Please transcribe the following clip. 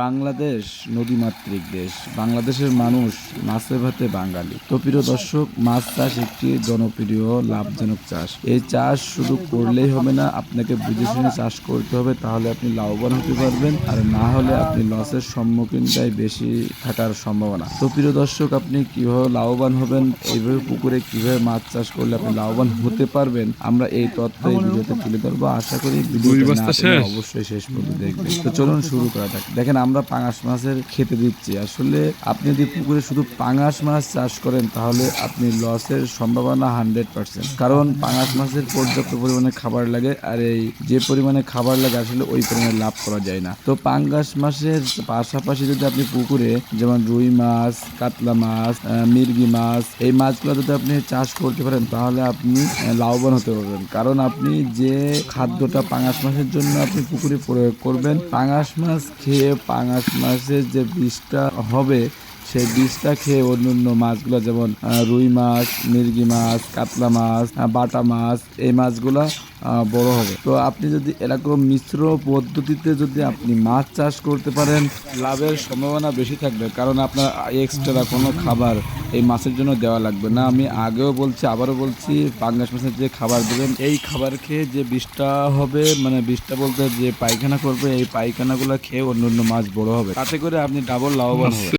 বাংলাদেশ নদীমাতৃক দেশ। বাংলাদেশের মানুষ মাছে ভাতে বাঙালি। তো প্রিয় দর্শক মাছ চাষ একটি জনপ্রিয় লাভজনক চাষ। এই চাষ শুধু করলেই হবে না আপনাকে বুঝে শুনে চাষ করতে হবে তাহলে আপনি লাভবান হতে পারবেন আর না হলে আপনি লসের সম্মুখীনটাই বেশি থাকার সম্ভাবনা। তো প্রিয় দর্শক আপনি কীভাবে লাভবান হবেন এইভাবে পুকুরে কীভাবে মাছ চাষ করলে আপনি লাভবান হতে পারবেন আমরা এই তথ্য এই ভিডিওতে তুলে ধরবো। আশা করি টেনে অবশ্যই শেষ পর্যন্ত দেখবেন। তো চলুন শুরু করা যাক। দেখেন আমরা পাঙাশ মাছের খেতে দিচ্ছি। আসলে আপনি যদি পুকুরে শুধু পাঙাশ মাছ চাষ করেন, তাহলে আপনি লসের সম্ভাবনা হান্ড্রেড পার্সেন্ট কারণ পাঙাশ মাছের পর্যাপ্ত পরিমাণে খাবার লাগে, আর এই যে পরিমাণে খাবার লাগে, আসলে ওই পরিমাণে লাভ করা যায় না। তো পাঙ্গাস মাছের পাশাপাশি যদি আপনি পুকুরে, যেমন রুই মাছ, কাতলা মাছ মির্গি মাছ, এই মাছগুলো যদি আপনি চাষ করতে পারেন, তাহলে আপনি লাভবান হতে পারবেন। কারণ আপনি যে খাদ্যটা পাঙাশ মাছের জন্য আপনি পুকুরে প্রয়োগ করবেন, পাঙাশ মাছ খেয়ে পাঙাশ মাছের যে বীজটা হবে সেই বীজটা খেয়ে অন্য অন্য মাছগুলো যেমন রুই মাছ, মির্গি মাছ, কাতলা মাছ বাটা মাছ, এই মাছগুলা বড় হবে। তো আপনি যদি এরকম মিশ্র পদ্ধতিতে যদি আপনি মাছ চাষ করতে পারেন, লাভের সম্ভাবনা বেশি থাকবে। কারণ আপনার এক্সট্রা কোনো খাবার এই মাছের জন্য দেওয়া লাগবে না। আমি আগেও বলছি, আবারও বলছি, পাঙ্গাস মাছের যে খাবার দেবেন, এই খাবার খেয়ে যে বিষটা হবে মানে বিষটা বলতে যে পায়খানা করবে, এই পায়খানাগুলো খেয়ে অন্য অন্য মাছ বড় হবে। তাতে করে আপনি ডাবল লাভবান হবে